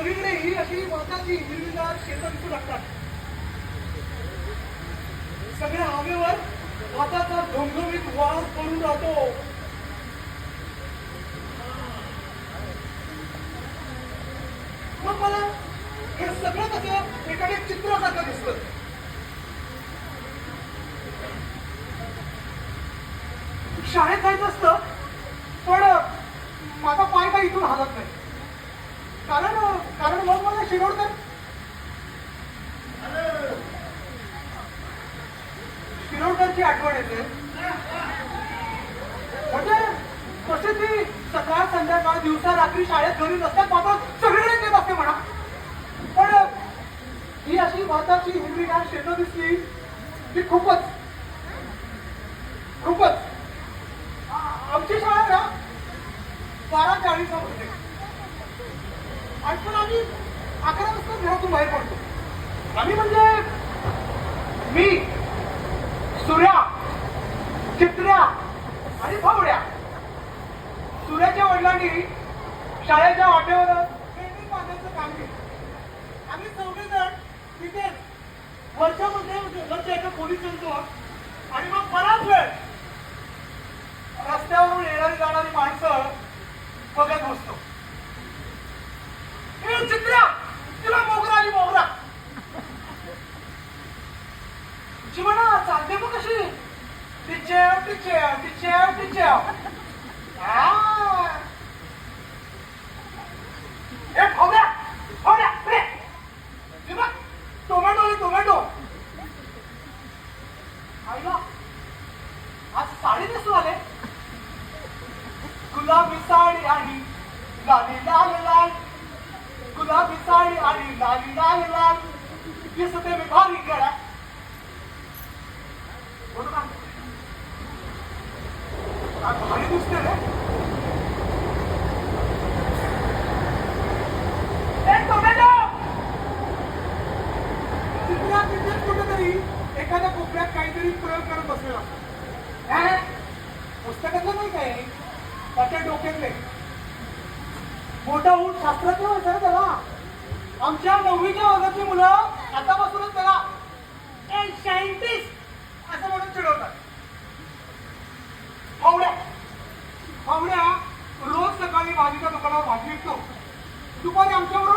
सगळीकडे ही अशी माताची हिरवीगार शेतं दिसू लागतात सगळ्या हवेवर भाताचा घमघमीत वास करून राहतो. मग मला हे सगळं कसं एखाद्या चित्रासारखं दिसतं. शाळेत जायचं असतं पण माझा पाय काय इथून हालत नाही. कारण कारण मग मला शिरोडकर शिरोडकरची आठवण येते. म्हणजे कशी ती सकाळ संध्याकाळ दिवसा रात्री शाळेत घरी नसतात बाबा सगळीकडे येत असते म्हणा. पण ही अशी भाताची हिरवीगार शेतं दिसली की खूपच खूपच. आमची शाळा ना बारा चाळीस होते. आणि पण आम्ही अकरा वाजता घरातून बाहेर पडतो. आम्ही म्हणजे मी सूर्या चित्र्या आणि भावड्या. सूर्याच्या वडिलांनी शाळेच्या वाटेवर पेंटिंग बांधायचं काम केलं. आम्ही चौघेजण तिथे वर्षामध्ये वरच्या एका पोलीस स्टेशनवर आणि मग बराच वेळ रस्त्यावरून येणारी जाणारी माणसं बघत बसतो. चालते मग कशी. टिचेव टिचेव टिचेव टिचेव आ. ए खोबऱ्या खोबऱ्या रे. हे बघ टोमॅटो आहे टोमॅटो. आईला आज साडी नेसून आले. गुलाबी साडी आणि लाली लाल लाल. गुलाबी साडी आणि लाली लाल लाल. दिसते मी भारी गळा बोलू का? काय भारी दिसते रे ए, टोमॅटो! तिथल्या तिथेच कुठेतरी एखाद्या कोपऱ्यात काहीतरी प्रयोग करत बसलेला हे? पुस्तकातलं नाही काय त्याच्या डोक्यातले मोठा ऊट शास्त्रज्ञ व्हायचं रे त्याला आमच्या नववीच्या वर्गाची मुलं आतापासूनच दुपारी आमच्याबरोबर शाळेत येतो